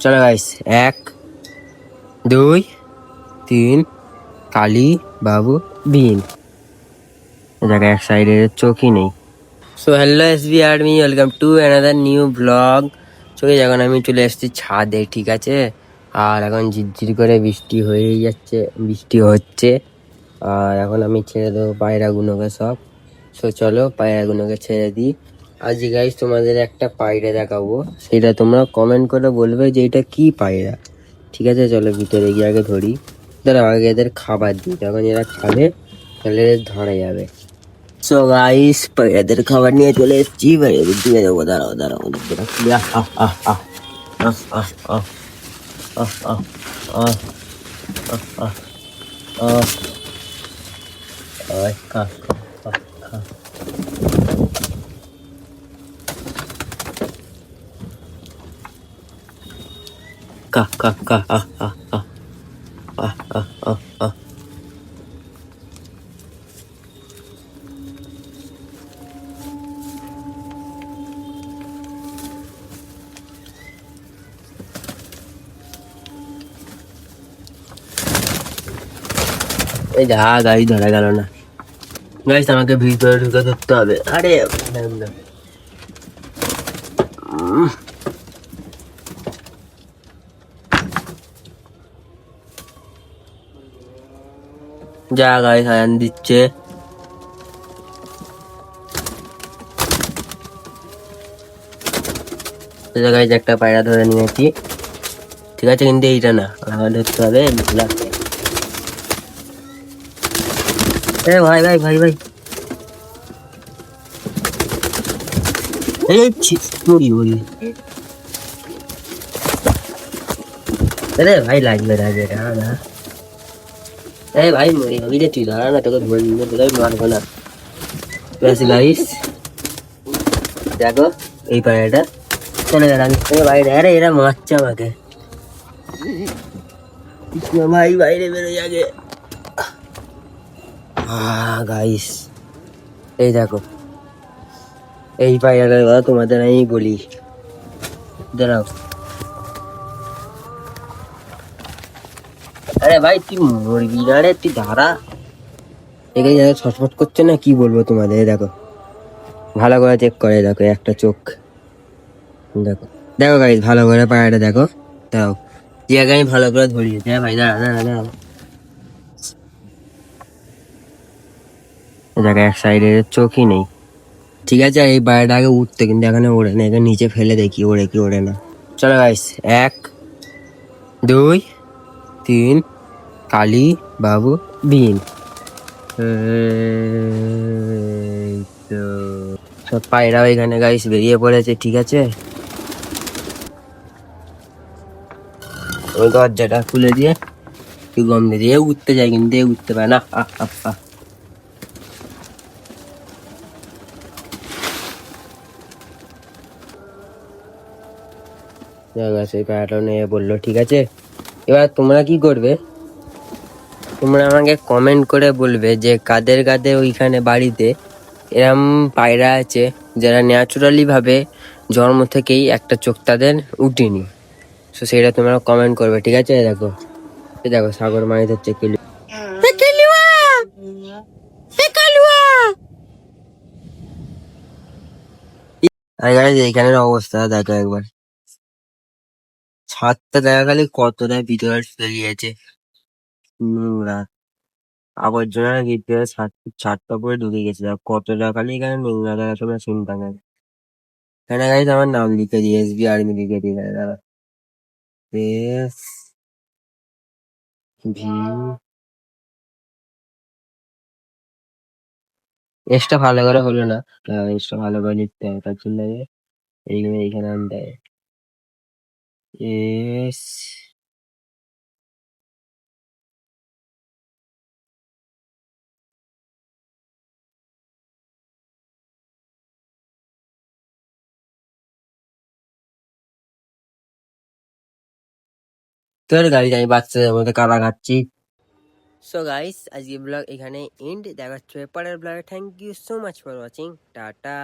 চলো গাইস এক, দুই, তিন, কালী বাবু বিন জায়গায় এক সাইডে চোখই নেই। So hello S B army welcome to another new vlog চোখে যখন আমি চলে এসেছি ছাদে, ঠিক আছে? আর এখন ঝিরঝির করে বৃষ্টি হয়েই যাচ্ছে, বৃষ্টি হচ্ছে। আর এখন আমি ছেড়ে দেবো পায়রাগুলোকে সব। সো চলো পায়রাগুলোকে ছেড়ে দিই। আজ গাইস তোমাদের একটা পায়রা দেখাবো সেটা তোমরা কমেন্ট করে বলবে যে এটা কি পায়রা ঠিক আছে চলো ভিতরে গিয়ে আগে ধরি দাঁড়া আগে এদের খাবার দিই তখন এরা খাবে তাহলে এদের ধরা যাবে সো গাইস পায়রাদের খাবার নিয়ে চলে এসেছি পায়রাদের দিয়ে দেবো দাঁড়াও দাঁড়াও ওদের দিয়ে রাখি। আহ, আহ, আহ, আহ। আহ, আহ, আহ। আহ, আহ, আহ। আহ, আহ, আহ। আয়, খা, খা, খা, খা। কা কা কা আহ আহ আহ আহ আহ আহ আহ এই যা গাড়ি ধরা গেল না। গাইস আমাকে ভিতরে ঢুকে ধরতে হবে। আরে যা গাড়ি সাজান দিচ্ছে। গাড়ি একটা পায়রা ধরে নিয়েছি। ঠিক আছে, কিন্তু এইটা না আমার ধরতে হবে ভাই ভাই ভাই ভাই। এই আরে ভাই, লাগবে লাগবে না না। এই ভাই রে তুই দাঁড়া না তোকে ধরে নিয়ে তোকে আমি মারবো না ব্যাস গাইস দেখো এই পায়রাটা চলে গেল আমি এ বাইরে আরে এরা মারছে আমাকে ভাই বাইরে বেরো আগে গাইস এই দেখো এই পায়রাটার কথা তোমাদের আমি বলি দাঁড়াও আরে ভাই, তুই মরবি না রে, তুই দাঁড়া। এখানে যারা ছটফট করছে না, কি বলব তোমাদের দেখো। ভালো করে চেক করে, দেখো, একটা চোখ। দেখো। দেখো গাইজ ভালো করে পায়রাটা দেখো। দাও। জায়গা আমি ভালো করে ধরিয়েছি হ্যাঁ ভাই, দাঁড়া দাঁড়া দাঁড়া। দেখো, এক সাইডে চোখই নেই। ঠিক আছে, এই পায়রাটা আগে উঠতে, কিন্তু এখানে ওড়ে না এখানে নিচে ফেলে দেখি, ওড়ে কি ওড়ে না। চলো গাইস এক, দুই, তিন কালী বাবু বিন। তো। সব পায়রাও এখানে গাইস বেরিয়ে পড়েছে ঠিক আছে? ওই দরজাটা খুলে দিয়ে তুই গম দিয়ে দিয়ে উঠতে যায় কিন্তু এ উঠতে পারে না। আহ। সেই পায়রাটা নিয়ে বলল ঠিক আছে? এবার তোমরা কি করবে? তোমরা আমাকে কমেন্ট করে বলবে যে কাদের কাদের ওইখানে বাড়িতে এরম পায়রা আছে যারা ন্যাচুরালি ভাবে জন্ম থেকেই একটা চোখ তাদের উঠেনি। তো সেটা তোমরা কমেন্ট করবে ঠিক আছে? দেখো। দেখো সাগর মাছ হচ্ছে কিলো এইখানের অবস্থা দেখো একবার। ছাদটা দেখা গেলে কতটা ভিতরে বেরিয়েছে নোংরা আবর্জনা ভিতরে ছাদ ছাদটা পরে ঢুকে গেছে। দেখো কতটা খালি এখানে নোংরা দেখা তোমরা চিন্তা নেই এখানে গাইজ আমার নাম লিখে দিয়ে এসবি আর্মি দেয় দাদা এস ভি এসটা ভালো করে হলো না। এসটা ভালো করে লিখতে হবে, তার জন্য এইগুলো এইখানে আনতে হবে এস তোর গাড়ি যাই, বাচ্চাদের মধ্যে কারা খাচ্ছি। সো গাইস আজকে ব্লগ এখানে এন্ড দেখা হচ্ছে পরের ব্লগে thank you so much for watching tata.